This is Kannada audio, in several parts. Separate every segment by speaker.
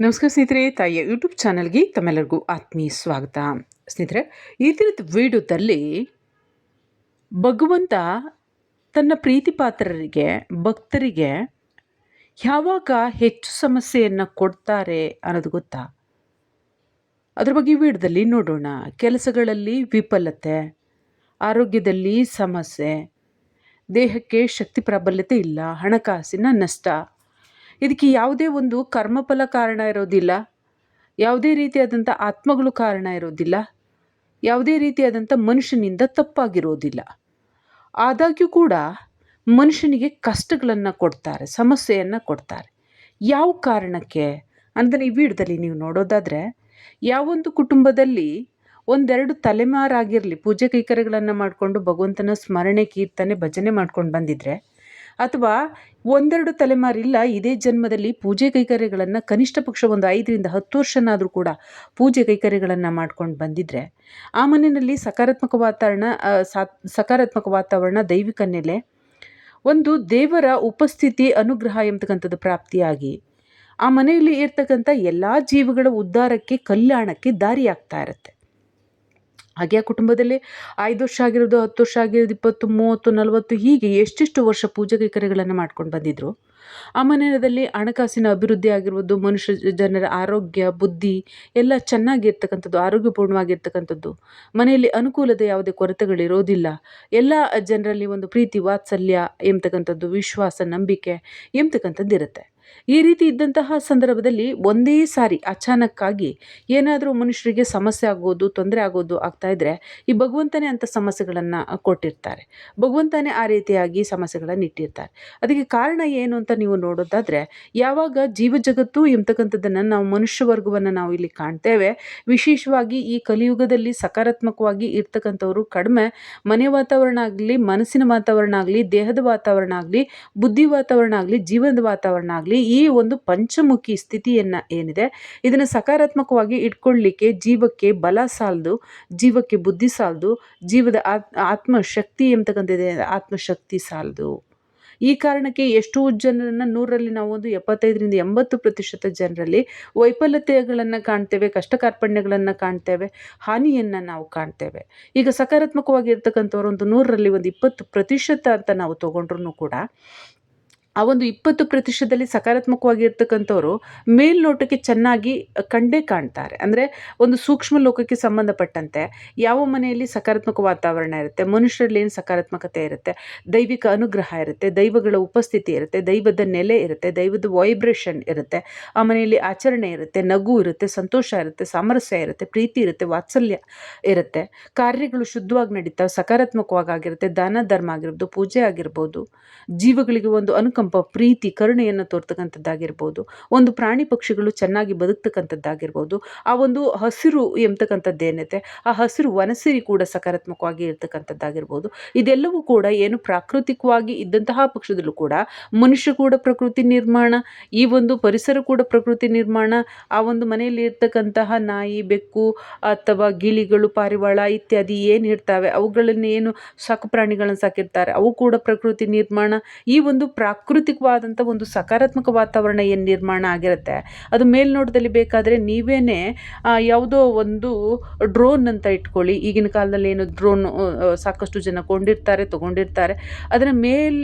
Speaker 1: ನಮಸ್ಕಾರ ಸ್ನೇಹಿತರೆ, ತಾಯಿಯ ಯೂಟ್ಯೂಬ್ ಚಾನಲ್ಗೆ ತಮ್ಮೆಲ್ಲರಿಗೂ ಆತ್ಮೀಯ ಸ್ವಾಗತ. ಸ್ನೇಹಿತರೆ, ಈ ದಿನದ ವಿಡಿಯೋದಲ್ಲಿ ಭಗವಂತ ತನ್ನ ಪ್ರೀತಿ ಪಾತ್ರರಿಗೆ ಭಕ್ತರಿಗೆ ಯಾವಾಗ ಹೆಚ್ಚು ಸಮಸ್ಯೆಯನ್ನು ಕೊಡ್ತಾರೆ ಅನ್ನೋದು ಗೊತ್ತಾ? ಅದ್ರ ಬಗ್ಗೆ ವಿಡಿಯೋದಲ್ಲಿ ನೋಡೋಣ. ಕೆಲಸಗಳಲ್ಲಿ ವಿಫಲತೆ, ಆರೋಗ್ಯದಲ್ಲಿ ಸಮಸ್ಯೆ, ದೇಹಕ್ಕೆ ಶಕ್ತಿ ಪ್ರಾಬಲ್ಯತೆ ಇಲ್ಲ, ಹಣಕಾಸಿನ ನಷ್ಟ ಇದಕ್ಕೆ ಯಾವುದೇ ಒಂದು ಕರ್ಮಫಲ ಕಾರಣ ಇರೋದಿಲ್ಲ. ಯಾವುದೇ ರೀತಿಯಾದಂಥ ಆತ್ಮಗಳು ಕಾರಣ ಇರೋದಿಲ್ಲ. ಯಾವುದೇ ರೀತಿಯಾದಂಥ ಮನುಷ್ಯನಿಂದ ತಪ್ಪಾಗಿರೋದಿಲ್ಲ. ಆದಾಗ್ಯೂ ಕೂಡ ಮನುಷ್ಯನಿಗೆ ಕಷ್ಟಗಳನ್ನು ಕೊಡ್ತಾರೆ, ಸಮಸ್ಯೆಯನ್ನು ಕೊಡ್ತಾರೆ. ಯಾವ ಕಾರಣಕ್ಕೆ? ಅಂದರೆ ಈ ವಿಡಿಯೋದಲ್ಲಿ ನೀವು ನೋಡೋದಾದರೆ, ಯಾವೊಂದು ಕುಟುಂಬದಲ್ಲಿ ಒಂದೆರಡು ತಲೆಮಾರಾಗಿರಲಿ, ಪೂಜೆ ಕೈಕರ್ಯಗಳನ್ನು ಮಾಡಿಕೊಂಡು ಭಗವಂತನ ಸ್ಮರಣೆ, ಕೀರ್ತನೆ, ಭಜನೆ ಮಾಡ್ಕೊಂಡು ಬಂದಿದ್ರೆ ಅಥವಾ ಒಂದೆರಡು ತಲೆಮಾರಿಲ್ಲ ಇದೇ ಜನ್ಮದಲ್ಲಿ ಪೂಜೆ ಕೈಕರ್ಯಗಳನ್ನು ಕನಿಷ್ಠ ಪಕ್ಷ ಒಂದು ಐದರಿಂದ ಹತ್ತು ವರ್ಷನಾದರೂ ಕೂಡ ಪೂಜೆ ಕೈಕರ್ಯಗಳನ್ನು ಮಾಡ್ಕೊಂಡು ಬಂದಿದ್ದರೆ ಆ ಮನೆಯಲ್ಲಿ ಸಕಾರಾತ್ಮಕ ವಾತಾವರಣ ಸಕಾರಾತ್ಮಕ ವಾತಾವರಣ ದೈವಿಕ ನೆಲೆ, ಒಂದು ದೇವರ ಉಪಸ್ಥಿತಿ ಅನುಗ್ರಹ ಎಂಬತಕ್ಕಂಥದ್ದು ಪ್ರಾಪ್ತಿಯಾಗಿ, ಆ ಮನೆಯಲ್ಲಿ ಇರ್ತಕ್ಕಂಥ ಎಲ್ಲ ಜೀವಿಗಳ ಉದ್ಧಾರಕ್ಕೆ, ಕಲ್ಯಾಣಕ್ಕೆ ದಾರಿಯಾಗ್ತಾ ಇರುತ್ತೆ. ಹಾಗೆ ಆ ಕುಟುಂಬದಲ್ಲಿ ಐದು ವರ್ಷ ಆಗಿರೋದು, ಹತ್ತು ವರ್ಷ ಆಗಿರೋದು, ಇಪ್ಪತ್ತು, ಮೂವತ್ತು, ನಲವತ್ತು, ಹೀಗೆ ಎಷ್ಟೆಷ್ಟು ವರ್ಷ ಪೂಜೆ ಕೈಕರ್ಯಗಳನ್ನು ಮಾಡ್ಕೊಂಡು ಬಂದಿದ್ದರು ಆ ಮನೆಯಲ್ಲಿ ಹಣಕಾಸಿನ ಅಭಿವೃದ್ಧಿ ಆಗಿರ್ಬೋದು, ಮನುಷ್ಯ ಜನರ ಆರೋಗ್ಯ, ಬುದ್ಧಿ ಎಲ್ಲ ಚೆನ್ನಾಗಿರ್ತಕ್ಕಂಥದ್ದು, ಆರೋಗ್ಯಪೂರ್ಣವಾಗಿರ್ತಕ್ಕಂಥದ್ದು. ಮನೆಯಲ್ಲಿ ಅನುಕೂಲತೆ ಯಾವುದೇ ಕೊರತೆಗಳಿರೋದಿಲ್ಲ ಎಲ್ಲ ಜನರಲ್ಲಿ ಒಂದು ಪ್ರೀತಿ, ವಾತ್ಸಲ್ಯ ಎಂಬತಕ್ಕಂಥದ್ದು ವಿಶ್ವಾಸ, ನಂಬಿಕೆ ಎಂಬತಕ್ಕಂಥದ್ದು ಇರುತ್ತೆ ಈ ರೀತಿ ಇದ್ದಂತಹ ಸಂದರ್ಭದಲ್ಲಿ ಒಂದೇ ಸಾರಿ ಅಚಾನಕ್ಕಾಗಿ ಏನಾದರೂ ಮನುಷ್ಯರಿಗೆ ಸಮಸ್ಯೆ ಆಗೋದು, ತೊಂದರೆ ಆಗೋದು ಆಗ್ತಾ ಇದ್ದರೆ ಈ ಭಗವಂತನೇ ಅಂಥ ಸಮಸ್ಯೆಗಳನ್ನು ಕೊಟ್ಟಿರ್ತಾರೆ. ಭಗವಂತನೇ ಆ ರೀತಿಯಾಗಿ ಸಮಸ್ಯೆಗಳನ್ನು ಇಟ್ಟಿರ್ತಾರೆ. ಅದಕ್ಕೆ ಕಾರಣ ಏನು ಅಂತ ನೀವು ನೋಡೋದಾದರೆ, ಯಾವಾಗ ಜೀವ ಜಗತ್ತು ಎಂಬತಕ್ಕಂಥದ್ದನ್ನು ನಾವು ಮನುಷ್ಯ ವರ್ಗವನ್ನು ನಾವು ಇಲ್ಲಿ ಕಾಣ್ತೇವೆ, ವಿಶೇಷವಾಗಿ ಈ ಕಲಿಯುಗದಲ್ಲಿ ಸಕಾರಾತ್ಮಕವಾಗಿ ಇರ್ತಕ್ಕಂಥವರು ಕಡಿಮೆ, ಮನೆ ವಾತಾವರಣ ಆಗಲಿ, ಮನಸ್ಸಿನ ವಾತಾವರಣ ಆಗಲಿ, ದೇಹದ ವಾತಾವರಣ ಆಗಲಿ, ಬುದ್ಧಿ ವಾತಾವರಣ ಆಗಲಿ, ಜೀವನದ ವಾತಾವರಣ ಆಗಲಿ ಈ ಒಂದು ಪಂಚಮುಖಿ ಸ್ಥಿತಿಯನ್ನು ಏನಿದೆ, ಇದನ್ನು ಸಕಾರಾತ್ಮಕವಾಗಿ ಇಟ್ಕೊಳ್ಳಿಕ್ಕೆ ಜೀವಕ್ಕೆ ಬಲ ಸಾಲದು, ಜೀವಕ್ಕೆ ಬುದ್ಧಿ ಸಾಲದು, ಜೀವದ ಆತ್ಮಶಕ್ತಿ ಎಂಬತಕ್ಕಂಥದ್ದೇ ಆತ್ಮಶಕ್ತಿ ಸಾಲದು. ಈ ಕಾರಣಕ್ಕೆ ಎಷ್ಟೋ ಜನರನ್ನು ನೂರರಲ್ಲಿ ನಾವು ಒಂದು ಎಪ್ಪತ್ತೈದರಿಂದ ಎಂಬತ್ತು ಪ್ರತಿಶತ ಜನರಲ್ಲಿ ವೈಫಲ್ಯತೆಗಳನ್ನು ಕಾಣ್ತೇವೆ, ಕಷ್ಟ ಕಾರ್ಪಣ್ಯಗಳನ್ನು ಕಾಣ್ತೇವೆ, ಹಾನಿಯನ್ನು ನಾವು ಕಾಣ್ತೇವೆ. ಈಗ ಸಕಾರಾತ್ಮಕವಾಗಿ ಇರ್ತಕ್ಕಂಥವ್ರು ಒಂದು ನೂರರಲ್ಲಿ ಒಂದು ಇಪ್ಪತ್ತು ಪ್ರತಿಶತ ಅಂತ ನಾವು ತೊಗೊಂಡ್ರೂ ಕೂಡ ಆ ಒಂದು ಇಪ್ಪತ್ತು ಪ್ರತಿಶತದಲ್ಲಿ ಸಕಾರಾತ್ಮಕವಾಗಿರ್ತಕ್ಕಂಥವ್ರು ಮೇಲ್ನೋಟಕ್ಕೆ ಚೆನ್ನಾಗಿ ಕಂಡೇ ಕಾಣ್ತಾರೆ. ಅಂದರೆ ಒಂದು ಸೂಕ್ಷ್ಮ ಲೋಕಕ್ಕೆ ಸಂಬಂಧಪಟ್ಟಂತೆ ಯಾವ ಮನೆಯಲ್ಲಿ ಸಕಾರಾತ್ಮಕ ವಾತಾವರಣ ಇರುತ್ತೆ, ಮನುಷ್ಯರಲ್ಲಿ ಏನು ಸಕಾರಾತ್ಮಕತೆ ಇರುತ್ತೆ, ದೈವಿಕ ಅನುಗ್ರಹ ಇರುತ್ತೆ, ದೈವಗಳ ಉಪಸ್ಥಿತಿ ಇರುತ್ತೆ, ದೈವದ ನೆಲೆ ಇರುತ್ತೆ, ದೈವದ ವೈಬ್ರೇಷನ್ ಇರುತ್ತೆ, ಆ ಮನೆಯಲ್ಲಿ ಆಚರಣೆ ಇರುತ್ತೆ, ನಗು ಇರುತ್ತೆ, ಸಂತೋಷ ಇರುತ್ತೆ, ಸಾಮರಸ್ಯ ಇರುತ್ತೆ, ಪ್ರೀತಿ ಇರುತ್ತೆ, ವಾತ್ಸಲ್ಯ ಇರುತ್ತೆ, ಕಾರ್ಯಗಳು ಶುದ್ಧವಾಗಿ ನಡೀತಾವೆ, ಸಕಾರಾತ್ಮಕವಾಗಿ ಆಗಿರುತ್ತೆ, ದಾನ ಧರ್ಮ ಆಗಿರ್ಬೋದು, ಪೂಜೆ ಆಗಿರ್ಬೋದು, ಜೀವಗಳಿಗೆ ಒಂದು ಅನುಕಂಪ ಪ್ರೀತಿ, ಕರುಣೆಯನ್ನು ತೋರ್ತಕ್ಕಂಥದ್ದಾಗಿರ್ಬೋದು. ಒಂದು ಪ್ರಾಣಿ ಪಕ್ಷಿಗಳು ಚೆನ್ನಾಗಿ ಬದುಕ್ತಕ್ಕಂಥದ್ದಾಗಿರ್ಬೋದು. ಆ ಒಂದು ಹಸಿರು ಎಂಬತಕ್ಕಂಥದ್ದೇನೈತೆ, ಆ ಹಸಿರು ವನಸಿರಿ ಕೂಡ ಸಕಾರಾತ್ಮಕವಾಗಿ ಇರ್ತಕ್ಕಂಥದ್ದಾಗಿರ್ಬೋದು. ಇದೆಲ್ಲವೂ ಕೂಡ ಏನು ಪ್ರಾಕೃತಿಕವಾಗಿ ಇದ್ದಂತಹ ಪಕ್ಷದಲ್ಲೂ ಕೂಡ ಮನುಷ್ಯ ಕೂಡ ಪ್ರಕೃತಿ ನಿರ್ಮಾಣ, ಈ ಒಂದು ಪರಿಸರ ಕೂಡ ಪ್ರಕೃತಿ ನಿರ್ಮಾಣ, ಆ ಒಂದು ಮನೆಯಲ್ಲಿ ಇರ್ತಕ್ಕಂತಹ ನಾಯಿ, ಬೆಕ್ಕು ಅಥವಾ ಗಿಳಿಗಳು, ಪಾರಿವಾಳ ಇತ್ಯಾದಿ ಏನು ಇರ್ತವೆ ಅವುಗಳನ್ನು ಏನು ಸಾಕು ಪ್ರಾಣಿಗಳನ್ನು ಸಾಕಿರ್ತಾರೆ, ಅವು ಕೂಡ ಪ್ರಕೃತಿ ನಿರ್ಮಾಣ. ಈ ಒಂದು ಪ್ರಾಕೃತಿ ಪ್ರಾಕೃತಿಕವಾದಂಥ ಒಂದು ಸಕಾರಾತ್ಮಕ ವಾತಾವರಣ ಏನು ನಿರ್ಮಾಣ ಆಗಿರುತ್ತೆ, ಅದು ಮೇಲ್ನೋಟದಲ್ಲಿ ಬೇಕಾದರೆ ನೀವೇ ಯಾವುದೋ ಒಂದು ಡ್ರೋನ್ ಅಂತ ಇಟ್ಕೊಳ್ಳಿ. ಈಗಿನ ಕಾಲದಲ್ಲಿ ಏನು ಡ್ರೋನ್ ಸಾಕಷ್ಟು ಜನ ಕೊಂಡಿರ್ತಾರೆ, ತೊಗೊಂಡಿರ್ತಾರೆ. ಅದರ ಮೇಲ್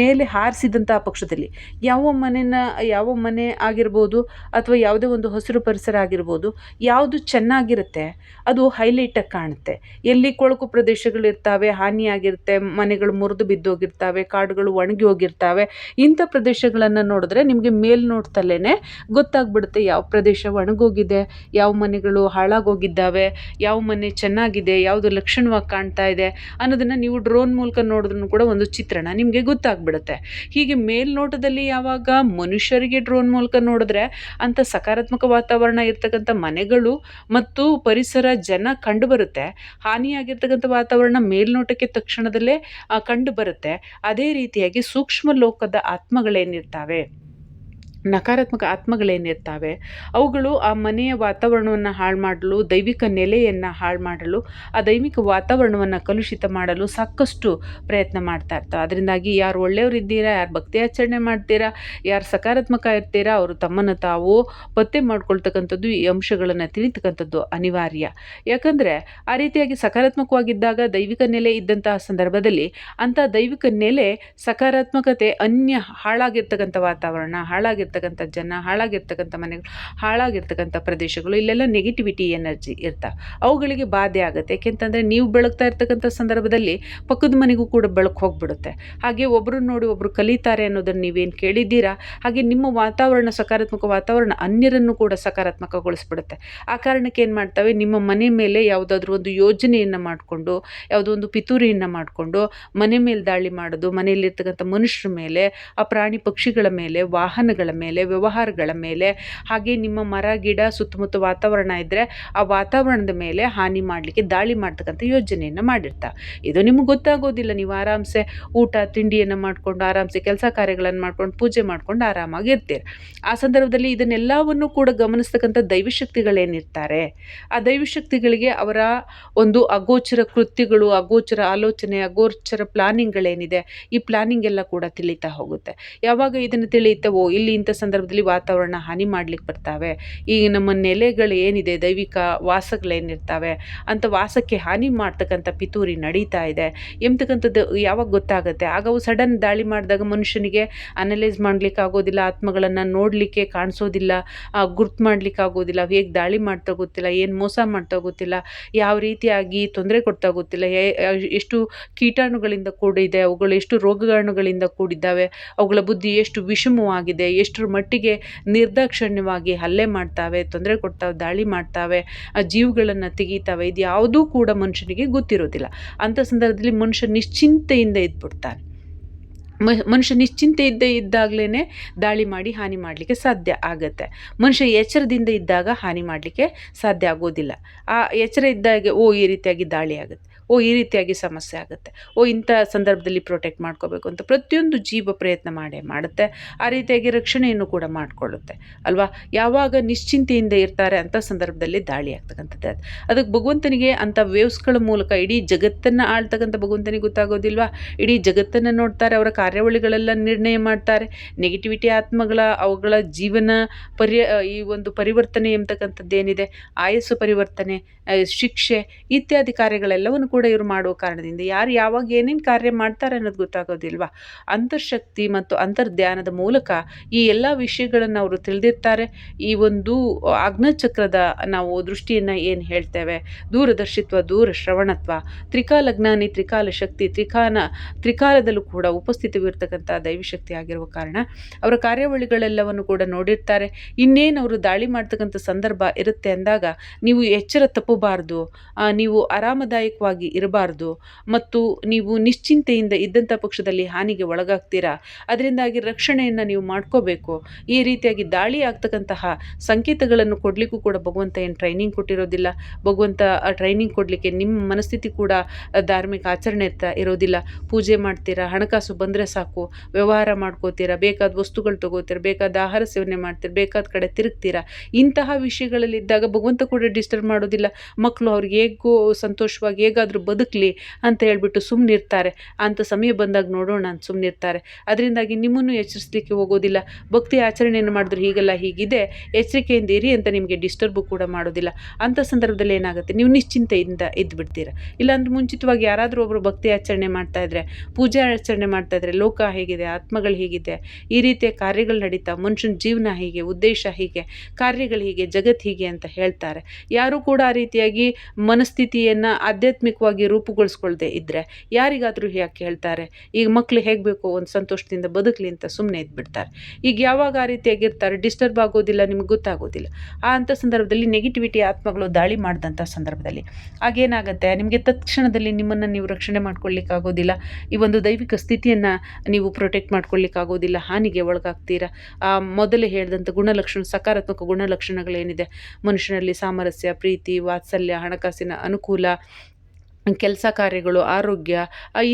Speaker 1: ಮೇಲೆ ಹಾರಿಸಿದಂಥ ಪಕ್ಷದಲ್ಲಿ ಯಾವ ಮನೆನ, ಯಾವ ಮನೆ ಆಗಿರ್ಬೋದು ಅಥವಾ ಯಾವುದೇ ಒಂದು ಹಸಿರು ಪರಿಸರ ಆಗಿರ್ಬೋದು, ಯಾವುದು ಚೆನ್ನಾಗಿರುತ್ತೆ, ಅದು ಹೈಲೈಟಾಗಿ ಕಾಣುತ್ತೆ. ಎಲ್ಲಿ ಕೊಳಕು ಪ್ರದೇಶಗಳಿರ್ತಾವೆ, ಹಾನಿಯಾಗಿರುತ್ತೆ, ಮನೆಗಳು ಮುರಿದು ಬಿದ್ದೋಗಿರ್ತವೆ, ಕಾಡುಗಳು ಒಣಗಿ ಹೋಗಿರ್ತವೆ ಇಂಥ ಪ್ರದೇಶಗಳನ್ನು ನೋಡಿದ್ರೆ ನಿಮಗೆ ಮೇಲ್ನೋಟದಲ್ಲೇ ಗೊತ್ತಾಗ್ಬಿಡುತ್ತೆ ಯಾವ ಪ್ರದೇಶ ಒಣಗೋಗಿದೆ, ಯಾವ ಮನೆಗಳು ಹಾಳಾಗೋಗಿದ್ದಾವೆ, ಯಾವ ಮನೆ ಚೆನ್ನಾಗಿದೆ, ಯಾವುದು ಲಕ್ಷಣವಾಗಿ ಕಾಣ್ತಾ ಇದೆ ಅನ್ನೋದನ್ನು ನೀವು ಡ್ರೋನ್ ಮೂಲಕ ನೋಡಿದ್ರೂ ಕೂಡ ಒಂದು ಚಿತ್ರಣ ನಿಮಗೆ ಗೊತ್ತಾಗ್ಬಿಡುತ್ತೆ. ಹೀಗೆ ಮೇಲ್ನೋಟದಲ್ಲಿ ಯಾವಾಗ ಮನುಷ್ಯರಿಗೆ ಡ್ರೋನ್ ಮೂಲಕ ನೋಡಿದ್ರೆ ಅಂಥ ಸಕಾರಾತ್ಮಕ ವಾತಾವರಣ ಇರ್ತಕ್ಕಂಥ ಮನೆಗಳು ಮತ್ತು ಪರಿಸರ ಜನ ಕಂಡುಬರುತ್ತೆ. ಹಾನಿಯಾಗಿರ್ತಕ್ಕಂಥ ವಾತಾವರಣ ಮೇಲ್ನೋಟಕ್ಕೆ ತಕ್ಷಣದಲ್ಲೇ ಕಂಡು ಬರುತ್ತೆ ಅದೇ ರೀತಿಯಾಗಿ ಸೂಕ್ಷ್ಮ ಲೋಕದ ಆತ್ಮಗಳೇನಿರ್ತಾವೆ? ನಕಾರಾತ್ಮಕ ಆತ್ಮಗಳೇನಿರ್ತಾವೆ? ಅವುಗಳು ಆ ಮನೆಯ ವಾತಾವರಣವನ್ನು ಹಾಳು ಮಾಡಲು, ದೈವಿಕ ನೆಲೆಯನ್ನು ಹಾಳು ಮಾಡಲು, ಆ ದೈವಿಕ ವಾತಾವರಣವನ್ನು ಕಲುಷಿತ ಮಾಡಲು ಸಾಕಷ್ಟು ಪ್ರಯತ್ನ ಮಾಡ್ತಾ ಇರ್ತಾವೆ. ಅದರಿಂದಾಗಿ ಯಾರು ಒಳ್ಳೆಯವರಿದ್ದೀರಾ ಯಾರು ಭಕ್ತಿ ಆಚರಣೆ ಮಾಡ್ತೀರಾ, ಯಾರು ಸಕಾರಾತ್ಮಕ ಇರ್ತೀರಾ, ಅವರು ತಮ್ಮನ್ನು ತಾವು ಪತ್ತೆ ಮಾಡ್ಕೊಳ್ತಕ್ಕಂಥದ್ದು, ಈ ಅಂಶಗಳನ್ನು ತಿಳಿತಕ್ಕಂಥದ್ದು ಅನಿವಾರ್ಯ. ಯಾಕಂದರೆ ಆ ರೀತಿಯಾಗಿ ಸಕಾರಾತ್ಮಕವಾಗಿದ್ದಾಗ ದೈವಿಕ ನೆಲೆ ಇದ್ದಂತಹ ಸಂದರ್ಭದಲ್ಲಿ ಅಂಥ ದೈವಿಕ ನೆಲೆ ಸಕಾರಾತ್ಮಕತೆ ಅನ್ಯ ಹಾಳಾಗಿರ್ತಕ್ಕಂಥ ವಾತಾವರಣ, ಹಾಳಾಗಿರ್ತಕ್ಕಂಥ ಜನ, ಹಾಳಾಗಿರ್ತಕ್ಕಂಥ ಮನೆಗಳು, ಹಾಳಾಗಿರ್ತಕ್ಕಂಥ ಪ್ರದೇಶಗಳು, ಇಲ್ಲೆಲ್ಲ ನೆಗೆಟಿವಿಟಿ ಎನರ್ಜಿ ಇರ್ತಾ. ಅವುಗಳಿಗೆ ಬಾಧೆ ಆಗುತ್ತೆ. ಯಾಕೆಂತಂದರೆ ನೀವು ಬೆಳಗ್ತಾ ಇರ್ತಕ್ಕಂಥ ಸಂದರ್ಭದಲ್ಲಿ ಪಕ್ಕದ ಮನೆಗೂ ಕೂಡ ಬೆಳಕು ಹೋಗ್ಬಿಡುತ್ತೆ. ಹಾಗೆ ಒಬ್ಬರು ನೋಡಿ ಒಬ್ಬರು ಕಲಿತಾರೆ ಅನ್ನೋದನ್ನು ನೀವೇನು ಕೇಳಿದ್ದೀರಾ? ಹಾಗೆ ನಿಮ್ಮ ವಾತಾವರಣ, ಸಕಾರಾತ್ಮಕ ವಾತಾವರಣ ಅನ್ಯರನ್ನು ಕೂಡ ಸಕಾರಾತ್ಮಕಗೊಳಿಸ್ಬಿಡುತ್ತೆ. ಆ ಕಾರಣಕ್ಕೆ ಏನು ಮಾಡ್ತವೆ? ನಿಮ್ಮ ಮನೆ ಮೇಲೆ ಯಾವುದಾದ್ರೂ ಒಂದು ಯೋಜನೆಯನ್ನು ಮಾಡಿಕೊಂಡು, ಯಾವುದೋ ಒಂದು ಪಿತೂರಿಯನ್ನು ಮಾಡಿಕೊಂಡು, ಮನೆ ಮೇಲೆ ದಾಳಿ ಮಾಡೋದು, ಮನೆಯಲ್ಲಿರ್ತಕ್ಕಂಥ ಮನುಷ್ಯರ ಮೇಲೆ, ಆ ಪ್ರಾಣಿ ಪಕ್ಷಿಗಳ ಮೇಲೆ, ವಾಹನಗಳ ವ್ಯವಹಾರಗಳ ಮೇಲೆ, ಹಾಗೆ ನಿಮ್ಮ ಮರ, ಗಿಡ, ಸುತ್ತಮುತ್ತ ವಾತಾವರಣ ಇದ್ದರೆ ಆ ವಾತಾವರಣದ ಮೇಲೆ ಹಾನಿ ಮಾಡಲಿಕ್ಕೆ, ದಾಳಿ ಮಾಡ್ತಕ್ಕಂಥ ಯೋಜನೆಯನ್ನು ಮಾಡಿರ್ತಾ. ಇದು ನಿಮ್ಗೆ ಗೊತ್ತಾಗೋದಿಲ್ಲ. ನೀವು ಆರಾಮ್ಸೆ ಊಟ, ತಿಂಡಿಯನ್ನು ಮಾಡಿಕೊಂಡು, ಆರಾಮ್ಸೆ ಕೆಲಸ ಕಾರ್ಯಗಳನ್ನು ಮಾಡ್ಕೊಂಡು, ಪೂಜೆ ಮಾಡ್ಕೊಂಡು ಆರಾಮಾಗಿರ್ತೀರಿ ಆ ಸಂದರ್ಭದಲ್ಲಿ ಇದನ್ನೆಲ್ಲವನ್ನು ಕೂಡ ಗಮನಿಸ್ತಕ್ಕಂಥ ದೈವಶಕ್ತಿಗಳೇನಿರ್ತಾರೆ? ಆ ದೈವಶಕ್ತಿಗಳಿಗೆ ಅವರ ಒಂದು ಅಗೋಚರ ಕೃತ್ಯಗಳು, ಅಗೋಚರ ಆಲೋಚನೆ, ಅಗೋಚರ ಪ್ಲಾನಿಂಗ್ಗಳೇನಿದೆ, ಈ ಪ್ಲಾನಿಂಗ್ ಎಲ್ಲ ಕೂಡ ತಿಳಿತಾ ಹೋಗುತ್ತೆ. ಯಾವಾಗ ಇದನ್ನು ತಿಳಿಯುತ್ತವೋ, ಇಲ್ಲಿ ಇಂಥ ಸಂದರ್ಭದಲ್ಲಿ ವಾತಾವರಣ ಹಾನಿ ಮಾಡ್ಲಿಕ್ಕೆ ಬರ್ತಾವೆ. ಈಗ ನಮ್ಮ ನೆಲೆಗಳು ಏನಿದೆ, ದೈವಿಕ ವಾಸಗಳೇನಿರ್ತಾವೆ, ಅಂತ ವಾಸಕ್ಕೆ ಹಾನಿ ಮಾಡ್ತಕ್ಕಂಥ ಪಿತೂರಿ ನಡೀತಾ ಇದೆ. ಎಂಬತಕ್ಕಂಥದ್ದು ಯಾವಾಗ ಗೊತ್ತಾಗುತ್ತೆ? ಆಗ ಅವು ಸಡನ್ ದಾಳಿ ಮಾಡಿದಾಗ ಮನುಷ್ಯನಿಗೆ ಅನಲೈಸ್ ಮಾಡ್ಲಿಕ್ಕೆ ಆಗೋದಿಲ್ಲ, ಆತ್ಮಗಳನ್ನು ನೋಡಲಿಕ್ಕೆ ಕಾಣಿಸೋದಿಲ್ಲ ಗುರ್ತು ಮಾಡ್ಲಿಕ್ಕೆ ಆಗೋದಿಲ್ಲ ಹೇಗೆ ದಾಳಿ ಮಾಡ್ತಾ ಗೊತ್ತಿಲ್ಲ, ಏನು ಮೋಸ ಮಾಡ್ತಾ ಗೊತ್ತಿಲ್ಲ, ಯಾವ ರೀತಿಯಾಗಿ ತೊಂದರೆ ಕೊಡ್ತಾ ಗೊತ್ತಿಲ್ಲ ಎಷ್ಟು ಕೀಟಾಣುಗಳಿಂದ ಕೂಡಿದೆ, ಅವುಗಳು ಎಷ್ಟು ರೋಗಾಣುಗಳಿಂದ ಕೂಡಿದ್ದಾವೆ, ಅವುಗಳ ಬುದ್ಧಿ ಎಷ್ಟು ವಿಷಮವಾಗಿದೆ ಎಷ್ಟರ ಮಟ್ಟಿಗೆ ನಿರ್ದಾಕ್ಷಿಣ್ಯವಾಗಿ ಹಲ್ಲೆ ಮಾಡ್ತಾವೆ, ತೊಂದರೆ ಕೊಡ್ತಾವೆ, ದಾಳಿ ಮಾಡ್ತಾವೆ, ಆ ಜೀವಗಳನ್ನು ತೆಗೀತಾವೆ, ಇದು ಯಾವುದೂ ಕೂಡ ಮನುಷ್ಯನಿಗೆ ಗೊತ್ತಿರೋದಿಲ್ಲ. ಅಂಥ ಸಂದರ್ಭದಲ್ಲಿ ಮನುಷ್ಯ ನಿಶ್ಚಿಂತೆಯಿಂದ ಇದ್ಬಿಡ್ತಾನೆ ಮನುಷ್ಯ ನಿಶ್ಚಿಂತೆ ಇದ್ದೇ ಇದ್ದಾಗಲೇ ದಾಳಿ ಮಾಡಿ ಹಾನಿ ಮಾಡಲಿಕ್ಕೆ ಸಾಧ್ಯ ಆಗುತ್ತೆ. ಮನುಷ್ಯ ಎಚ್ಚರದಿಂದ ಇದ್ದಾಗ ಹಾನಿ ಮಾಡಲಿಕ್ಕೆ ಸಾಧ್ಯ ಆಗೋದಿಲ್ಲ. ಆ ಎಚ್ಚರ ಇದ್ದಾಗೆ, ಓ, ಈ ರೀತಿಯಾಗಿ ದಾಳಿ ಆಗುತ್ತೆ. ಓ, ಈ ರೀತಿಯಾಗಿ ಸಮಸ್ಯೆ ಆಗುತ್ತೆ. ಓ, ಇಂಥ ಸಂದರ್ಭದಲ್ಲಿ ಪ್ರೊಟೆಕ್ಟ್ ಮಾಡ್ಕೋಬೇಕು ಅಂತ ಪ್ರತಿಯೊಂದು ಜೀವ ಪ್ರಯತ್ನ ಮಾಡೇ ಮಾಡುತ್ತೆ. ಆ ರೀತಿಯಾಗಿ ರಕ್ಷಣೆಯನ್ನು ಕೂಡ ಮಾಡಿಕೊಳ್ಳುತ್ತೆ. ಅಲ್ವಾ? ಯಾವಾಗ ನಿಶ್ಚಿಂತೆಯಿಂದ ಇರ್ತಾರೆ ಅಂಥ ಸಂದರ್ಭದಲ್ಲಿ ದಾಳಿ ಆಗ್ತಕ್ಕಂಥದ್ದು ಅದು. ಅದಕ್ಕೆ ಭಗವಂತನಿಗೆ ಅಂಥ ವೇವ್ಸ್ಗಳ ಮೂಲಕ ಇಡೀ ಜಗತ್ತನ್ನು ಆಳ್ತಕ್ಕಂಥ ಭಗವಂತನಿಗೆ ಗೊತ್ತಾಗೋದಿಲ್ವಾ? ಇಡೀ ಜಗತ್ತನ್ನು ನೋಡ್ತಾರೆ, ಅವರ ಕಾರ್ಯವಳಿಗಳೆಲ್ಲ ನಿರ್ಣಯ ಮಾಡ್ತಾರೆ. ನೆಗೆಟಿವಿಟಿ ಆತ್ಮಗಳ, ಅವುಗಳ ಜೀವನ ಪರ್ಯ ಈ ಒಂದು ಪರಿವರ್ತನೆ ಎಂಬತಕ್ಕಂಥದ್ದೇನಿದೆ? ಆಯಸ್ಸು ಪರಿವರ್ತನೆ ಶಿಕ್ಷೆ, ಇತ್ಯಾದಿ ಕಾರ್ಯಗಳೆಲ್ಲವನ್ನು ಕೂಡ ಇವರು ಮಾಡುವ ಕಾರಣದಿಂದ. ಯಾರು ಯಾವಾಗ ಏನೇನು ಕಾರ್ಯ ಮಾಡ್ತಾರೆ ಅನ್ನೋದು ಗೊತ್ತಾಗೋದಿಲ್ವಾ? ಅಂತರ್ಶಕ್ತಿ ಮತ್ತು ಅಂತರ್ಧ್ಯಾನದ ಮೂಲಕ ಈ ಎಲ್ಲ ವಿಷಯಗಳನ್ನು ಅವರು ತಿಳಿದಿರ್ತಾರೆ. ಈ ಒಂದು ಅಗ್ನಚಕ್ರದ ನಾವು ದೃಷ್ಟಿಯನ್ನು ಏನು ಹೇಳ್ತೇವೆ? ದೂರದರ್ಶಿತ್ವ, ದೂರ ಶ್ರವಣತ್ವ, ತ್ರಿಕಾಲಜ್ಞಾನಿ, ತ್ರಿಕಾಲ ಶಕ್ತಿ, ತ್ರಿಕಾನ, ತ್ರಿಕಾಲದಲ್ಲೂ ಕೂಡ ಉಪಸ್ಥಿತವಿರ್ತಕ್ಕಂಥ ದೈವಶಕ್ತಿ ಆಗಿರುವ ಕಾರಣ ಅವರ ಕಾರ್ಯಾವಳಿಗಳೆಲ್ಲವನ್ನು ಕೂಡ ನೋಡಿರ್ತಾರೆ. ಇನ್ನೇನು ಅವರು ದಾಳಿ ಮಾಡ್ತಕ್ಕಂಥ ಸಂದರ್ಭ ಇರುತ್ತೆ ಅಂದಾಗ, ನೀವು ಎಚ್ಚರ ತಪ್ಪಬಾರ್ದು. ನೀವು ಆರಾಮದಾಯಕವಾಗಿ ಇರಬಾರ್ದು. ಮತ್ತು ನೀವು ನಿಶ್ಚಿಂತೆಯಿಂದ ಇದ್ದಂಥ ಪಕ್ಷದಲ್ಲಿ ಹಾನಿಗೆ ಒಳಗಾಗ್ತೀರಾ? ಅದರಿಂದಾಗಿ ರಕ್ಷಣೆಯನ್ನು ನೀವು ಮಾಡ್ಕೋಬೇಕು. ಈ ರೀತಿಯಾಗಿ ದಾಳಿ ಆಗ್ತಕ್ಕಂತಹ ಸಂಕೇತಗಳನ್ನು ಕೊಡಲಿಕ್ಕೂ ಕೂಡ ಭಗವಂತ ಏನು ಟ್ರೈನಿಂಗ್ ಕೊಟ್ಟಿರೋದಿಲ್ಲ. ಭಗವಂತ ಟ್ರೈನಿಂಗ್ ಕೊಡಲಿಕ್ಕೆ ನಿಮ್ಮ ಮನಸ್ಥಿತಿ ಕೂಡ ಧಾರ್ಮಿಕ ಆಚರಣೆ ಇರೋದಿಲ್ಲ. ಪೂಜೆ ಮಾಡ್ತೀರಾ? ಹಣಕಾಸು ಬಂದರೆ ಸಾಕು. ವ್ಯವಹಾರ ಮಾಡ್ಕೋತೀರಾ? ಬೇಕಾದ ವಸ್ತುಗಳು ತಗೋತೀರಾ? ಬೇಕಾದ ಆಹಾರ ಸೇವನೆ ಮಾಡ್ತೀರಾ? ಬೇಕಾದ ಕಡೆ ತಿರುಗ್ತೀರಾ? ಇಂತಹ ವಿಷಯಗಳಲ್ಲಿ ಇದ್ದಾಗ ಭಗವಂತ ಕೂಡ ಡಿಸ್ಟರ್ಬ್ ಮಾಡೋದಿಲ್ಲ. ಮಕ್ಕಳು ಅವ್ರಿಗೆ ಹೇಗೋ ಸಂತೋಷವಾಗಿ ಹೇಗಾದರೂ ಬದುಕಲಿ ಅಂತ ಹೇಳ್ಬಿಟ್ಟು ಸುಮ್ಮನಿರ್ತಾರೆ ಅಂತ ಸಮಯ ಬಂದಾಗ ನೋಡೋಣ ಅಂತ ಸುಮ್ಮನಿರ್ತಾರೆ ಅದರಿಂದಾಗಿ ನಿಮ್ಮನ್ನು ಎಚ್ಚರಿಸಲಿಕ್ಕೆ ಹೋಗೋದಿಲ್ಲ. ಭಕ್ತಿ ಆಚರಣೆಯನ್ನು ಮಾಡಿದ್ರೆ ಹೀಗೆಲ್ಲ ಹೀಗಿದೆ. ಎಚ್ಚರಿಕೆಯಿಂದ ಇರಿ ಅಂತ ನಿಮಗೆ ಡಿಸ್ಟರ್ಬು ಕೂಡ ಮಾಡೋದಿಲ್ಲ. ಅಂಥ ಸಂದರ್ಭದಲ್ಲಿ ಏನಾಗುತ್ತೆ? ನೀವು ನಿಶ್ಚಿಂತೆಯಿಂದ ಇದ್ದುಬಿಡ್ತೀರ ಇಲ್ಲಾಂದ್ರೆ ಮುಂಚಿತವಾಗಿ ಯಾರಾದರೂ ಒಬ್ಬರು ಭಕ್ತಿ ಆಚರಣೆ ಮಾಡ್ತಾ ಇದ್ರೆ, ಪೂಜಾ ಆಚರಣೆ ಮಾಡ್ತಾ ಇದ್ರೆ, ಲೋಕ ಹೇಗಿದೆ, ಆತ್ಮಗಳು ಹೇಗಿದೆ, ಈ ರೀತಿಯ ಕಾರ್ಯಗಳು ನಡೀತಾ, ಮನುಷ್ಯನ ಜೀವನ ಹೀಗೆ, ಉದ್ದೇಶ ಹೀಗೆ, ಕಾರ್ಯಗಳು ಹೀಗೆ ಜಗತ್ತು ಹೀಗೆ ಅಂತ ಹೇಳ್ತಾರೆ. ಯಾರೂ ಕೂಡ ಆ ರೀತಿಯಾಗಿ ಮನಸ್ಥಿತಿಯನ್ನು ಆಧ್ಯಾತ್ಮಿಕವಾಗಿ ರೂಪುಗೊಳಿಸ್ಕೊಳ್ದೆ ಇದ್ದರೆ ಯಾರಿಗಾದರೂ ಯಾಕೆ ಹೇಳ್ತಾರೆ. ಈಗ ಮಕ್ಕಳು ಹೇಗೆ ಬೇಕು ಒಂದು ಸಂತೋಷದಿಂದ ಬದುಕಲಿ ಅಂತ ಸುಮ್ಮನೆ ಇದ್ಬಿಡ್ತಾರೆ. ಈಗ ಯಾವಾಗ ಆ ರೀತಿಯಾಗಿರ್ತಾರೆ ಡಿಸ್ಟರ್ಬ್ ಆಗೋದಿಲ್ಲ, ನಿಮ್ಗೆ ಗೊತ್ತಾಗೋದಿಲ್ಲ. ಆ ಅಂಥ ಸಂದರ್ಭದಲ್ಲಿ ನೆಗೆಟಿವಿಟಿ ಆತ್ಮಗಳು ದಾಳಿ ಮಾಡಿದಂಥ ಸಂದರ್ಭದಲ್ಲಿ. ಆಗೇನಾಗುತ್ತೆ ನಿಮಗೆ ತತ್ಕ್ಷಣದಲ್ಲಿ ನಿಮ್ಮನ್ನು ನೀವು ರಕ್ಷಣೆ ಮಾಡ್ಕೊಳ್ಳಿಕ್ಕಾಗೋದಿಲ್ಲ ಈ ಒಂದು ದೈವಿಕ ಸ್ಥಿತಿಯನ್ನು ನೀವು ಪ್ರೊಟೆಕ್ಟ್ ಮಾಡ್ಕೊಳ್ಳಿಕ್ಕಾಗೋದಿಲ್ಲ ಹಾನಿಗೆ ಒಳಗಾಗ್ತೀರಾ? ಆ ಮೊದಲೇ ಹೇಳಿದಂಥ ಗುಣಲಕ್ಷಣ, ಸಕಾರಾತ್ಮಕ ಗುಣಲಕ್ಷಣಗಳೇನಿದೆ? ಮನುಷ್ಯನಲ್ಲಿ ಸಾಮರಸ್ಯ, ಪ್ರೀತಿ, ವಾತ್ಸಲ್ಯ, ಹಣಕಾಸಿನ ಅನುಕೂಲ ಕೆಲಸ ಕಾರ್ಯಗಳು, ಆರೋಗ್ಯ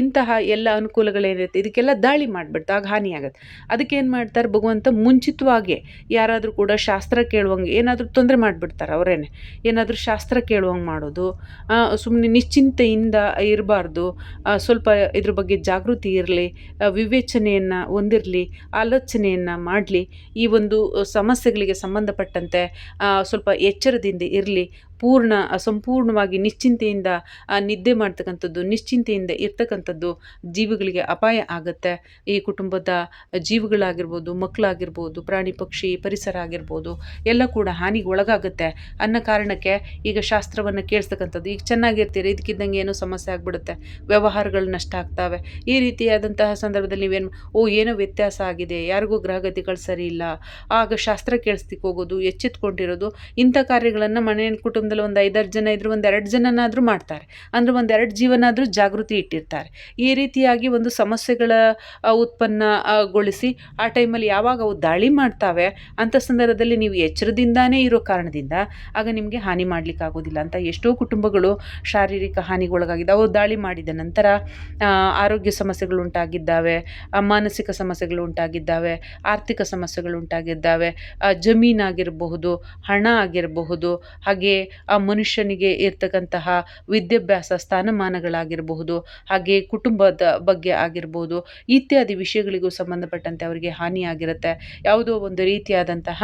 Speaker 1: ಇಂತಹ ಎಲ್ಲ ಅನುಕೂಲಗಳೇನಿರುತ್ತೆ, ಇದಕ್ಕೆಲ್ಲ ದಾಳಿ ಮಾಡಿಬಿಡ್ತು, ಆಗ ಅದಕ್ಕೆ ಏನು ಮಾಡ್ತಾರೆ ಭಗವಂತ, ಮುಂಚಿತವಾಗಿ ಯಾರಾದರೂ ಕೂಡ ಶಾಸ್ತ್ರ ಕೇಳುವಂಗೆ ಏನಾದರೂ ತೊಂದರೆ ಮಾಡಿಬಿಡ್ತಾರೆ ಅವರೇನೆ. ಏನಾದರೂ ಶಾಸ್ತ್ರ ಕೇಳುವಂಗೆ ಮಾಡೋದು ಸುಮ್ಮನೆ ನಿಶ್ಚಿಂತೆಯಿಂದ ಇರಬಾರ್ದು ಸ್ವಲ್ಪ ಇದ್ರ ಬಗ್ಗೆ ಜಾಗೃತಿ ಇರಲಿ ವಿವೇಚನೆಯನ್ನು ಹೊಂದಿರಲಿ, ಆಲೋಚನೆಯನ್ನು ಮಾಡಲಿ, ಈ ಒಂದು ಸಮಸ್ಯೆಗಳಿಗೆ ಸಂಬಂಧಪಟ್ಟಂತೆ ಸ್ವಲ್ಪ ಎಚ್ಚರದಿಂದ ಇರಲಿ ಪೂರ್ಣ, ಸಂಪೂರ್ಣವಾಗಿ ನಿಶ್ಚಿಂತೆಯಿಂದ ನಿದ್ದೆ ಮಾಡ್ತಕ್ಕಂಥದ್ದು, ನಿಶ್ಚಿಂತೆಯಿಂದ ಇರ್ತಕ್ಕಂಥದ್ದು ಜೀವಿಗಳಿಗೆ ಅಪಾಯ ಆಗುತ್ತೆ. ಈ ಕುಟುಂಬದ ಜೀವಿಗಳಾಗಿರ್ಬೋದು, ಮಕ್ಕಳಾಗಿರ್ಬೋದು, ಪ್ರಾಣಿ ಪಕ್ಷಿ, ಪರಿಸರ ಆಗಿರ್ಬೋದು, ಎಲ್ಲ ಕೂಡ ಹಾನಿಗೆ ಒಳಗಾಗುತ್ತೆ ಅನ್ನೋ ಕಾರಣಕ್ಕೆ ಈಗ ಶಾಸ್ತ್ರವನ್ನು ಕೇಳಿಸ್ತಕ್ಕಂಥದ್ದು, ಈಗ ಚೆನ್ನಾಗಿರ್ತೀರಿ ಇದಕ್ಕಿದ್ದಂಗೆ ಏನೋ ಸಮಸ್ಯೆ ಆಗಿಬಿಡುತ್ತೆ, ವ್ಯವಹಾರಗಳು ನಷ್ಟ ಆಗ್ತವೆ. ಈ ರೀತಿಯಾದಂತಹ ಸಂದರ್ಭದಲ್ಲಿ ನೀವೇನು, ಓ, ಏನೋ ವ್ಯತ್ಯಾಸ ಆಗಿದೆ, ಯಾರಿಗೂ ಗ್ರಹಗತಿಗಳು ಸರಿ ಇಲ್ಲ, ಆಗ ಶಾಸ್ತ್ರ ಕೇಳಿಸ್ಲಿಕ್ಕೆ ಹೋಗೋದು ಎಚ್ಚೆತ್ಕೊಂಡಿರೋದು, ಇಂಥ ಕಾರ್ಯಗಳನ್ನು ಮನೆ ಕುಟುಂಬದಲ್ಲಿ ಒಂದು ಐದಾರು ಜನ ಇದ್ರೆ ಒಂದು ಎರಡು ಜನನಾದರೂ ಮಾಡ್ತಾರೆ. ಅಂದರೆ ಒಂದು ಎರಡು ಜೀವನಾದರೂ ಜಾಗೃತಿ ಇಟ್ಟಿರ್ತಾರೆ. ಈ ರೀತಿಯಾಗಿ ಒಂದು ಸಮಸ್ಯೆಗಳ ಉತ್ಪನ್ನಗೊಳಿಸಿ ಆ, ಟೈಮಲ್ಲಿ ಯಾವಾಗ ಅವು ದಾಳಿ ಮಾಡ್ತಾವೆ ಅಂಥ ಸಂದರ್ಭದಲ್ಲಿ ನೀವು ಎಚ್ಚರದಿಂದಾನೇ ಇರೋ ಕಾರಣದಿಂದ ಆಗ ನಿಮಗೆ ಹಾನಿ ಮಾಡಲಿಕ್ಕಾಗೋದಿಲ್ಲ ಅಂತ ಎಷ್ಟೋ ಕುಟುಂಬಗಳು ಶಾರೀರಿಕ ಹಾನಿಗೊಳಗಾಗಿದೆ ಅವು ದಾಳಿ ಮಾಡಿದ ನಂತರ ಆರೋಗ್ಯ ಸಮಸ್ಯೆಗಳು ಉಂಟಾಗಿದ್ದಾವೆ ಮಾನಸಿಕ ಸಮಸ್ಯೆಗಳು ಉಂಟಾಗಿದ್ದಾವೆ ಆರ್ಥಿಕ ಸಮಸ್ಯೆಗಳು ಉಂಟಾಗಿದ್ದಾವೆ ಜಮೀನಾಗಿರಬಹುದು ಹಣ ಆಗಿರಬಹುದು ಹಾಗೆ ಆ ಮನುಷ್ಯನಿಗೆ ಇರ್ತಕ್ಕಂತಹ ವಿದ್ಯಾಭ್ಯಾಸ ಸ್ಥಾನಮಾನಗಳಾಗಿರಬಹುದು, ಹಾಗೆ ಕುಟುಂಬದ ಬಗ್ಗೆ ಆಗಿರ್ಬೋದು ಇತ್ಯಾದಿ ವಿಷಯಗಳಿಗೂ ಸಂಬಂಧಪಟ್ಟಂತೆ ಅವರಿಗೆ ಹಾನಿಯಾಗಿರುತ್ತೆ. ಯಾವುದೋ ಒಂದು ರೀತಿಯಾದಂತಹ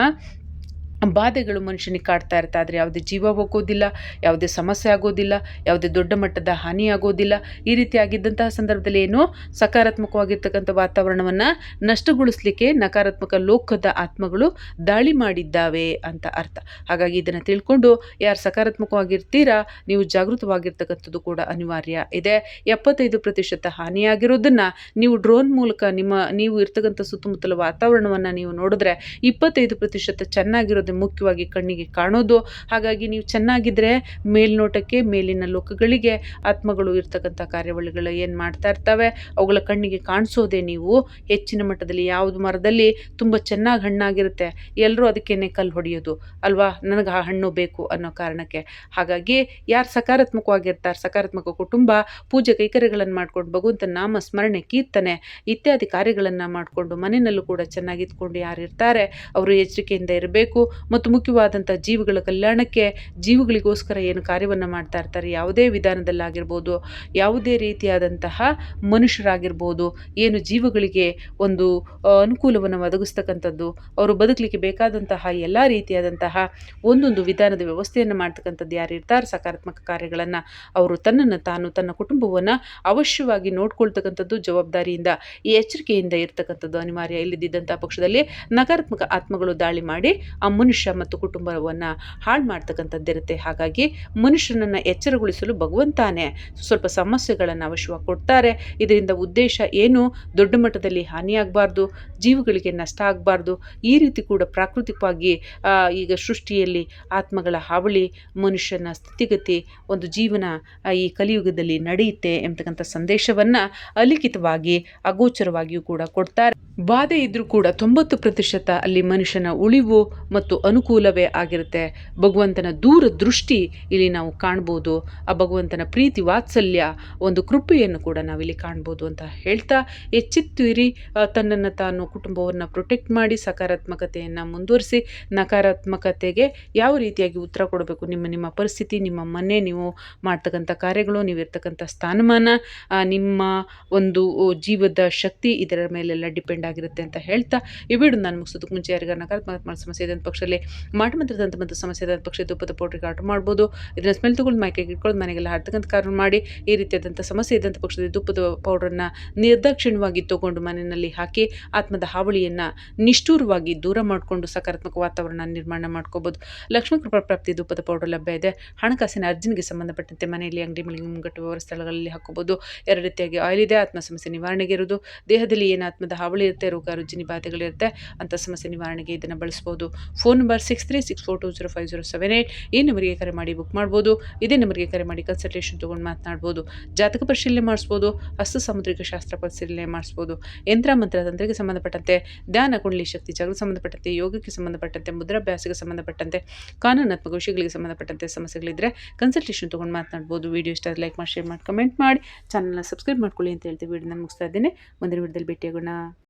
Speaker 1: ಬಾಧೆಗಳು ಮನುಷ್ಯನಿಗೆ ಕಾಡ್ತಾ ಇರ್ತಾ ಆದರೆ ಯಾವುದೇ ಜೀವ ಹೋಗೋದಿಲ್ಲ, ಯಾವುದೇ ಸಮಸ್ಯೆ ಆಗೋದಿಲ್ಲ, ಯಾವುದೇ ದೊಡ್ಡ ಮಟ್ಟದ ಹಾನಿ ಆಗೋದಿಲ್ಲ. ಈ ರೀತಿಯಾಗಿದ್ದಂತಹ ಸಂದರ್ಭದಲ್ಲಿ ಏನು? ಸಕಾರಾತ್ಮಕವಾಗಿರ್ತಕ್ಕಂಥ ವಾತಾವರಣವನ್ನು ನಷ್ಟಗೊಳಿಸ್ಲಿಕ್ಕೆ ನಕಾರಾತ್ಮಕ ಲೋಕದ ಆತ್ಮಗಳು ದಾಳಿ ಮಾಡಿದ್ದಾವೆ ಅಂತ ಅರ್ಥ. ಹಾಗಾಗಿ ಇದನ್ನು ತಿಳ್ಕೊಂಡು ಯಾರು ಸಕಾರಾತ್ಮಕವಾಗಿರ್ತೀರಾ, ನೀವು ಜಾಗೃತವಾಗಿರ್ತಕ್ಕಂಥದ್ದು ಕೂಡ ಅನಿವಾರ್ಯ ಇದೆ. ಎಪ್ಪತ್ತೈದು ಪ್ರತಿಶತ ಹಾನಿಯಾಗಿರೋದನ್ನು ನೀವು ಡ್ರೋನ್ ಮೂಲಕ ನಿಮ್ಮ, ನೀವು ಇರ್ತಕ್ಕಂಥ ಸುತ್ತಮುತ್ತಲ ವಾತಾವರಣವನ್ನು ನೀವು ನೋಡಿದ್ರೆ ಇಪ್ಪತ್ತೈದು ಪ್ರತಿಶತ ಚೆನ್ನಾಗಿರೋದು ಮುಖ್ಯವಾಗಿ ಕಣ್ಣಿಗೆ ಕಾಣೋದು. ಹಾಗಾಗಿ ನೀವು ಚೆನ್ನಾಗಿದ್ದರೆ ಮೇಲ್ನೋಟಕ್ಕೆ, ಮೇಲಿನ ಲೋಕಗಳಿಗೆ ಆತ್ಮಗಳು ಇರ್ತಕ್ಕಂಥ ಕಾರ್ಯವಳಿಗಳು ಏನು ಮಾಡ್ತಾ ಇರ್ತವೆ? ಅವುಗಳ ಕಣ್ಣಿಗೆ ಕಾಣಿಸೋದೇ ನೀವು ಹೆಚ್ಚಿನ ಮಟ್ಟದಲ್ಲಿ, ಯಾವುದು ಮರದಲ್ಲಿ ತುಂಬ ಚೆನ್ನಾಗಿ ಹಣ್ಣಾಗಿರುತ್ತೆ ಎಲ್ಲರೂ ಅದಕ್ಕೇನೆ ಕಲ್ಲು ಹೊಡೆಯೋದು ಅಲ್ವಾ? ನನಗೆ ಆ ಹಣ್ಣು ಬೇಕು ಅನ್ನೋ ಕಾರಣಕ್ಕೆ. ಹಾಗಾಗಿ ಯಾರು ಸಕಾರಾತ್ಮಕವಾಗಿರ್ತಾರೆ, ಸಕಾರಾತ್ಮಕ ಕುಟುಂಬ, ಪೂಜೆ ಕೈಕರ್ಯಗಳನ್ನು ಮಾಡ್ಕೊಂಡು ಭಗವಂತ ನಾಮ ಸ್ಮರಣೆ, ಕೀರ್ತನೆ ಇತ್ಯಾದಿ ಕಾರ್ಯಗಳನ್ನು ಮಾಡಿಕೊಂಡು ಮನೆಯಲ್ಲೂ ಕೂಡ ಚೆನ್ನಾಗಿದ್ಕೊಂಡು ಯಾರು ಇರ್ತಾರೆ ಅವರು ಎಚ್ಚರಿಕೆಯಿಂದ ಇರಬೇಕು ಮತ್ತು ಮುಖ್ಯವಾದಂಥ ಜೀವಿಗಳ ಕಲ್ಯಾಣಕ್ಕೆ ಜೀವಿಗಳಿಗೋಸ್ಕರ ಏನು ಕಾರ್ಯವನ್ನು ಮಾಡ್ತಾ ಇರ್ತಾರೆ, ಯಾವುದೇ ವಿಧಾನದಲ್ಲಾಗಿರ್ಬೋದು, ಯಾವುದೇ ರೀತಿಯಾದಂತಹ ಮನುಷ್ಯರಾಗಿರ್ಬೋದು, ಏನು ಜೀವಗಳಿಗೆ ಒಂದು ಅನುಕೂಲವನ್ನು ಒದಗಿಸ್ತಕ್ಕಂಥದ್ದು, ಅವರು ಬದುಕಲಿಕ್ಕೆ ಬೇಕಾದಂತಹ ಎಲ್ಲ ರೀತಿಯಾದಂತಹ ಒಂದೊಂದು ವಿಧಾನದ ವ್ಯವಸ್ಥೆಯನ್ನು ಮಾಡ್ತಕ್ಕಂಥದ್ದು ಯಾರು ಇರ್ತಾರೆ, ಸಕಾರಾತ್ಮಕ ಕಾರ್ಯಗಳನ್ನು ಅವರು ತನ್ನನ್ನು ತಾನು ತನ್ನ ಕುಟುಂಬವನ್ನು ಅವಶ್ಯವಾಗಿ ನೋಡ್ಕೊಳ್ತಕ್ಕಂಥದ್ದು ಜವಾಬ್ದಾರಿಯಿಂದ, ಈ ಎಚ್ಚರಿಕೆಯಿಂದ ಇರ್ತಕ್ಕಂಥದ್ದು ಅನಿವಾರ್ಯ ಇಲ್ಲದಿದ್ದಂಥ ಪಕ್ಷದಲ್ಲಿ ನಕಾರಾತ್ಮಕ ಆತ್ಮಗಳು ದಾಳಿ ಮಾಡಿ ಆ ಮನುಷ್ಯ ಮತ್ತು ಕುಟುಂಬವನ್ನು ಹಾಳು ಮಾಡ್ತಕ್ಕಂಥದ್ದಿರುತ್ತೆ ಹಾಗಾಗಿ ಮನುಷ್ಯನನ್ನು ಎಚ್ಚರಗೊಳಿಸಲು ಭಗವಂತಾನೆ ಸ್ವಲ್ಪ ಸಮಸ್ಯೆಗಳನ್ನು ಅವಶ್ಯವಾಗಿ ಕೊಡ್ತಾರೆ. ಇದರಿಂದ ಉದ್ದೇಶ ಏನು? ದೊಡ್ಡ ಮಟ್ಟದಲ್ಲಿ ಹಾನಿಯಾಗಬಾರ್ದು ಜೀವಗಳಿಗೆ ನಷ್ಟ ಆಗಬಾರ್ದು. ಈ ರೀತಿ ಕೂಡ ಪ್ರಾಕೃತಿಕವಾಗಿ ಈಗ ಸೃಷ್ಟಿಯಲ್ಲಿ ಆತ್ಮಗಳ ಹಾವಳಿ, ಮನುಷ್ಯನ ಸ್ಥಿತಿಗತಿ, ಒಂದು ಜೀವನ ಈ ಕಲಿಯುಗದಲ್ಲಿ ನಡೆಯುತ್ತೆ ಎಂಬತಕ್ಕಂಥ ಸಂದೇಶವನ್ನು ಅಲಿಖಿತವಾಗಿ, ಅಗೋಚರವಾಗಿಯೂ ಕೂಡ ಕೊಡ್ತಾರೆ. ಬಾಧೆ ಇದ್ರೂ ಕೂಡ ತೊಂಬತ್ತು ಪ್ರತಿಶತ ಅಲ್ಲಿ ಮನುಷ್ಯನ ಉಳಿವು ಮತ್ತು ಅನುಕೂಲವೇ ಆಗಿರುತ್ತೆ. ಭಗವಂತನ ದೂರ ದೃಷ್ಟಿ ಇಲ್ಲಿ ನಾವು ಕಾಣ್ಬೋದು. ಆ ಭಗವಂತನ ಪ್ರೀತಿ ವಾತ್ಸಲ್ಯ ಒಂದು ಕೃಪೆಯನ್ನು ಕೂಡ ನಾವಿಲ್ಲಿ ಕಾಣ್ಬೋದು ಅಂತ ಹೇಳ್ತಾ ಎಚ್ಚೆತ್ತುಯಿರಿ ತನ್ನನ್ನು ತಾನು ಕುಟುಂಬವನ್ನು ಪ್ರೊಟೆಕ್ಟ್ ಮಾಡಿ ಸಕಾರಾತ್ಮಕತೆಯನ್ನು ಮುಂದುವರಿಸಿ, ನಕಾರಾತ್ಮಕತೆಗೆ ಯಾವ ರೀತಿಯಾಗಿ ಉತ್ತರ ಕೊಡಬೇಕು? ನಿಮ್ಮ ನಿಮ್ಮ ಪರಿಸ್ಥಿತಿ, ನಿಮ್ಮ ಮನೆ, ನೀವು ಮಾಡ್ತಕ್ಕಂಥ ಕಾರ್ಯಗಳು ನೀವಿರ್ತಕ್ಕಂಥ ಸ್ಥಾನಮಾನ ನಿಮ್ಮ ಒಂದು ಜೀವದ ಶಕ್ತಿ ಇದರ ಮೇಲೆಲ್ಲ ಡಿಪೆಂಡ್ ಆಗಿರುತ್ತೆ ಅಂತ ಹೇಳ್ತಾ ಈ ನಾನು ಮುಗಿಸೋದಕ್ಕೆ ಮುಂಚೆ ಯಾರಿಗಾರ ನಕಾರಾತ್ಮಕ ಸಮಸ್ಯೆ ಇದ್ದಂಥ ಪಕ್ಷದಲ್ಲಿ ಮಾಡಿ ಮಂತ್ರದಂತ ಮತ್ತು ಸಮಸ್ಯೆ ಇದ್ದಂಥ ಪಕ್ಷ ತುಪ್ಪದ ಪೌಡ್ರಿಗೆ ಆರ್ಡರ್ ಮಾಡ್ಬೋದು. ಇದನ್ನು ಸ್ಮೆಲ್ ತಗೊಂಡು ಮೈಕೆಗೆ ಇಟ್ಕೊಂಡು ಮನೆಗೆಲ್ಲ ಹಾಡ್ತಕ್ಕಂಥ ಕಾರಣ ಮಾಡಿ ಈ ರೀತಿಯಾದಂಥ ಸಮಸ್ಯೆ ಇದ್ದಂಥ ಪಕ್ಷದಲ್ಲಿ ತುಪ್ಪದ ಪೌಡ್ರನ್ನ ನಿರ್ದಾಕ್ಷಿಣ್ಯವಾಗಿ ತಗೊಂಡು ಮನೆಯಲ್ಲಿ ಹಾಕಿ ಆತ್ಮದ ಹಾವಳಿಯನ್ನು ನಿಷ್ಠೂರವಾಗಿ ದೂರ ಮಾಡಿಕೊಂಡು ಸಕಾರಾತ್ಮಕ ವಾತಾವರಣ ನಿರ್ಮಾಣ ಮಾಡ್ಕೋಬೋದು. ಲಕ್ಷ್ಮೀ ಕೃಪಾ ಪ್ರಾಪ್ತಿ ಧೂಪದ ಪೌಡರ್ ಲಭ್ಯ ಇದೆ. ಹಣಕಾಸಿನ ಅರ್ಜಿನಿಗೆ ಸಂಬಂಧಪಟ್ಟಂತೆ ಮನೆಯಲ್ಲಿ ಅಂಗಡಿ ಮಳಿಗೆ ಮುಂಗಟ್ಟು ಸ್ಥಳಗಳಲ್ಲಿ ಹಾಕೋಬೋದು ಎರಡು ರೀತಿಯಾಗಿ ಆಯಿಲ್ ಇದೆ, ಆತ್ಮ ಸಮಸ್ಯೆ ನಿವಾರಣೆಗೆ ಇರೋದು ದೇಹದಲ್ಲಿ ಏನು ಆತ್ಮದ ಹಾವಳಿ ಇರುತ್ತೆ, ರೋಗ ರುಜಿನಿ ಬಾಧೆಗಳಿರುತ್ತೆ, ಅಂಥ ಸಮಸ್ಯೆ ನಿವಾರಣೆಗೆ ಇದನ್ನು ಬಳಸ್ಬೋದು. Phone phone number six three six four two zero five zero seven eight ಈ ನಂಬರ್ಗೆ ಕರೆ ಮಾಡಿ ಬುಕ್ ಮಾಡ್ಬೋದು. ಇದೇ ನಂಬರ್ಗೆ ಕರೆ ಮಾಡಿ ಕನ್ಸಲ್ಟೇಷನ್ ತೊಗೊಂಡು ಮಾತನಾಡ್ಬೋದು. ಜಾತಕ ಪರಿಶೀಲನೆ ಮಾಡಿಸ್ಬೋದು. ಹಸ್ತ ಸಾಮುದ್ರಿಕ ಶಾಸ್ತ್ರ ಪರಿಶೀಲನೆ ಮಾಡಿಸ್ಬೋದು. ಯಂತ್ರ ಮಂತ್ರ ತಂತ್ರಕ್ಕೆ ಸಂಬಂಧಪಟ್ಟಂತೆ ಧ್ಯಾನ, ಕುಂಡಲಿ ಶಕ್ತಿ ಜಾಗಕ್ಕೆ ಸಂಬಂಧಪಟ್ಟಂತೆ ಯೋಗಕ್ಕೆ ಸಂಬಂಧಪಟ್ಟಂತೆ, ಮುದ್ರಾಭ್ಯಾಸಕ್ಕೆ ಸಂಬಂಧಪಟ್ಟಂತೆ, ಕಾನೂನಾತ್ಮಕ ವಿಷಯಗಳಿಗೆ ಸಂಬಂಧಪಟ್ಟಂತೆ ಸಮಸ್ಯೆಗಳಿದ್ದರೆ ಕನ್ಸಲ್ಟೇಷನ್ ತೊಗೊಂಡು ಮಾತನಾಡ್ಬೋದು. ವಿಡಿಯೋ ಇಷ್ಟ ಲೈಕ್ ಮಾಡಿ ಶೇರ್ ಮಾಡಿ ಕಮೆಂಟ್ ಮಾಡಿ. ಚಾನಲ್ನ ಸಬ್ಸ್ಕ್ರೈಬ್ ಮಾಡ್ಕೊಳ್ಳಿ ಅಂತ ಹೇಳ್ತೀವಿ ವಿಡಿಯೋನ ಮುಗಿಸ್ತಾ ಇದ್ದೀನಿ. ಮುಂದಿನ ವಿಡಿಯೋದಲ್ಲಿ ಭೇಟಿಯಾಗೋಣ.